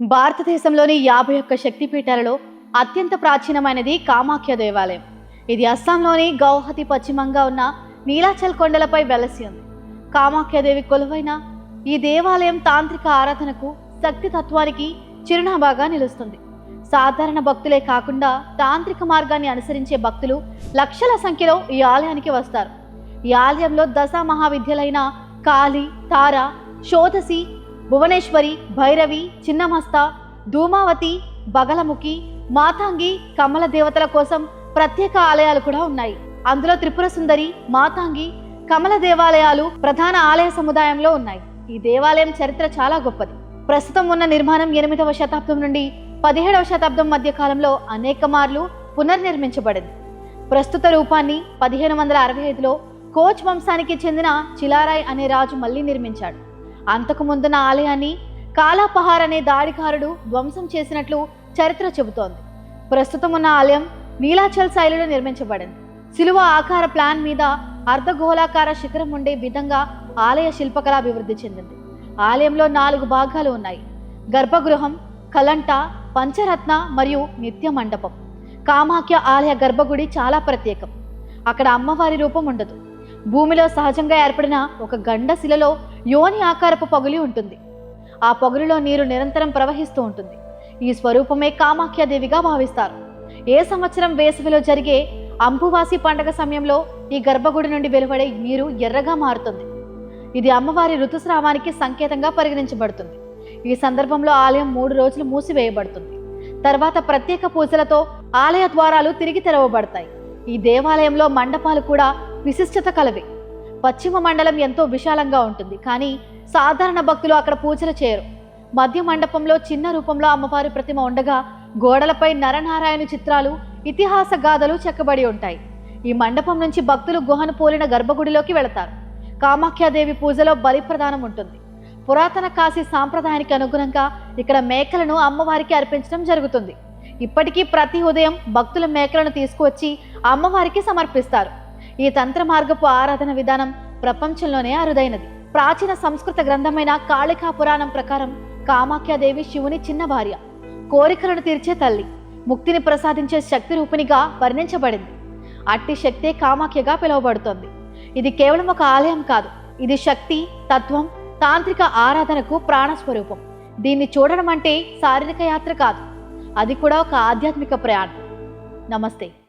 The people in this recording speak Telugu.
భారతదేశంలోని యాభై ఒక్క శక్తిపీఠాలలో అత్యంత ప్రాచీనమైనది కామాఖ్య దేవాలయం. ఇది అస్సాంలోని గౌహతి పశ్చిమంగా ఉన్న నీలాచల్ కొండలపై వెలసి ఉంది. కామాఖ్యదేవి కొలువైన ఈ దేవాలయం తాంత్రిక ఆరాధనకు శక్తి తత్వానికి చిరునామాగా నిలుస్తుంది. సాధారణ భక్తులే కాకుండా తాంత్రిక మార్గాన్ని అనుసరించే భక్తులు లక్షల సంఖ్యలో ఈ ఆలయానికి వస్తారు. ఈ ఆలయంలో దశ మహావిద్యలైన కాళి తార శోధసి భువనేశ్వరి భైరవి చిన్నమస్త ధూమావతి బగలముఖి మాతాంగి కమల దేవతల కోసం ప్రత్యేక ఆలయాలు కూడా ఉన్నాయి. అందులో త్రిపుర సుందరి మాతాంగి కమల దేవాలయాలు ప్రధాన ఆలయ సముదాయంలో ఉన్నాయి. ఈ దేవాలయం చరిత్ర చాలా గొప్పది. ప్రస్తుతం ఉన్న నిర్మాణం ఎనిమిదవ శతాబ్దం నుండి పదిహేడవ శతాబ్దం మధ్య కాలంలో అనేక మార్లు పునర్నిర్మించబడింది. ప్రస్తుత రూపాన్ని పదిహేను వందల అరవై ఐదులో కోచ్ వంశానికి చెందిన చిలారాయ్ అనే రాజు మళ్ళీ నిర్మించాడు. అంతకు ముందున్న ఆలయాన్ని కాలాపహార్ అనే దాడికారుడు ధ్వంసం చేసినట్లు చరిత్ర చెబుతోంది. ప్రస్తుతం ఉన్న ఆలయం నీలాచల్ శైలిలో నిర్మించబడింది. శిలువ ఆకార ప్లాన్ మీద అర్ధగోళాకార శిఖరం ఉండే విధంగా ఆలయ శిల్పకళ అభివృద్ధి చెందింది. ఆలయంలో నాలుగు భాగాలు ఉన్నాయి. గర్భగృహం కలంట పంచరత్న మరియు నిత్య మండపం. కామాఖ్య ఆలయ గర్భగుడి చాలా ప్రత్యేకం. అక్కడ అమ్మవారి రూపం ఉండదు. భూమిలో సహజంగా ఏర్పడిన ఒక గండ శిలలో యోని ఆకారపు పగులి ఉంటుంది. ఆ పగులులో నీరు నిరంతరం ప్రవహిస్తూ ఉంటుంది. ఈ స్వరూపమే కామాఖ్యాదేవిగా భావిస్తారు. ఏ సంవత్సరం వేసవిలో జరిగే అంబువాసి పండగ సమయంలో ఈ గర్భగుడి నుండి వెలువడే నీరు ఎర్రగా మారుతుంది. ఇది అమ్మవారి ఋతుస్రావానికి సంకేతంగా పరిగణించబడుతుంది. ఈ సందర్భంలో ఆలయం మూడు రోజులు మూసివేయబడుతుంది. తర్వాత ప్రత్యేక పూజలతో ఆలయ ద్వారాలు తిరిగి తెరవబడతాయి. ఈ దేవాలయంలో మండపాలు కూడా విశిష్టత కలవి. పశ్చిమ మండలం ఎంతో విశాలంగా ఉంటుంది. కానీ సాధారణ భక్తులు అక్కడ పూజలు చేయరు. మధ్య మండపంలో చిన్న రూపంలో అమ్మవారి ప్రతిమ ఉండగా గోడలపై నరనారాయణ చిత్రాలు ఇతిహాస గాథలు చెక్కబడి ఉంటాయి. ఈ మండపం నుంచి భక్తులు గుహను పోలిన గర్భగుడిలోకి వెళతారు. కామాఖ్యాదేవి పూజలో బలి ప్రదానం ఉంటుంది. పురాతన కాశీ సాంప్రదాయానికి అనుగుణంగా ఇక్కడ మేకలను అమ్మవారికి అర్పించడం జరుగుతుంది. ఇప్పటికీ ప్రతి ఉదయం భక్తుల మేకలను తీసుకువచ్చి అమ్మవారికి సమర్పిస్తారు. ఈ తంత్ర మార్గపు ఆరాధన విధానం ప్రపంచంలోనే అరుదైనది. ప్రాచీన సంస్కృత గ్రంథమైన కాళికా పురాణం ప్రకారం కామాఖ్యాదేవి శివుని చిన్న భార్య. కోరికలను తీర్చే తల్లి. ముక్తిని ప్రసాదించే శక్తి రూపిణిగా వర్ణించబడింది. అట్టి శక్తే కామాఖ్యగా పిలువబడుతోంది. ఇది కేవలం ఒక ఆలయం కాదు. ఇది శక్తి తత్వం తాంత్రిక ఆరాధనకు ప్రాణస్వరూపం. దీన్ని చూడడం అంటే శారీరక యాత్ర కాదు. అది కూడా ఒక ఆధ్యాత్మిక ప్రయాణం. నమస్తే.